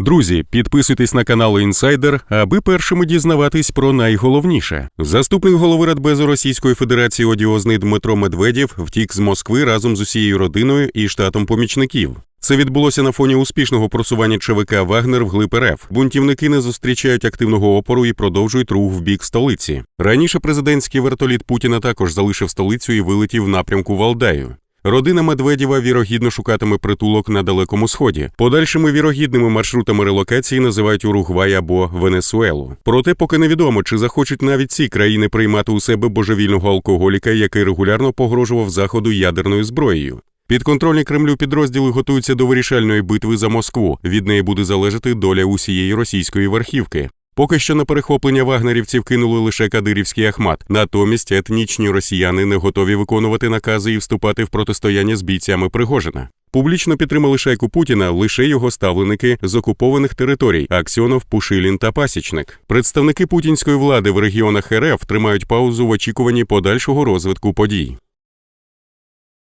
Друзі, підписуйтесь на канал Інсайдер, аби першими дізнаватись про найголовніше. Заступник голови Радбезу Російської Федерації одіозний Дмитро Медведєв втік з Москви разом з усією родиною і штатом помічників. Це відбулося на фоні успішного просування ЧВК Вагнер вглиб РФ. Бунтівники не зустрічають активного опору і продовжують рух в бік столиці. Раніше президентський вертоліт Путіна також залишив столицю і вилетів в напрямку Валдаю. Родина Медведєва вірогідно шукатиме притулок на далекому сході. Подальшими вірогідними маршрутами релокації називають Уругвай або Венесуелу. Проте поки невідомо, чи захочуть навіть ці країни приймати у себе божевільного алкоголіка, який регулярно погрожував заходу ядерною зброєю. Підконтрольні Кремлю підрозділи готуються до вирішальної битви за Москву. Від неї буде залежати доля усієї російської верхівки. Поки що на перехоплення вагнерівців кинули лише кадирівський Ахмат. Натомість етнічні росіяни не готові виконувати накази і вступати в протистояння з бійцями Пригожина. Публічно підтримали шайку Путіна лише його ставленики з окупованих територій Аксьонов, Пушилін та Пасічник. Представники путінської влади в регіонах РФ тримають паузу в очікуванні подальшого розвитку подій.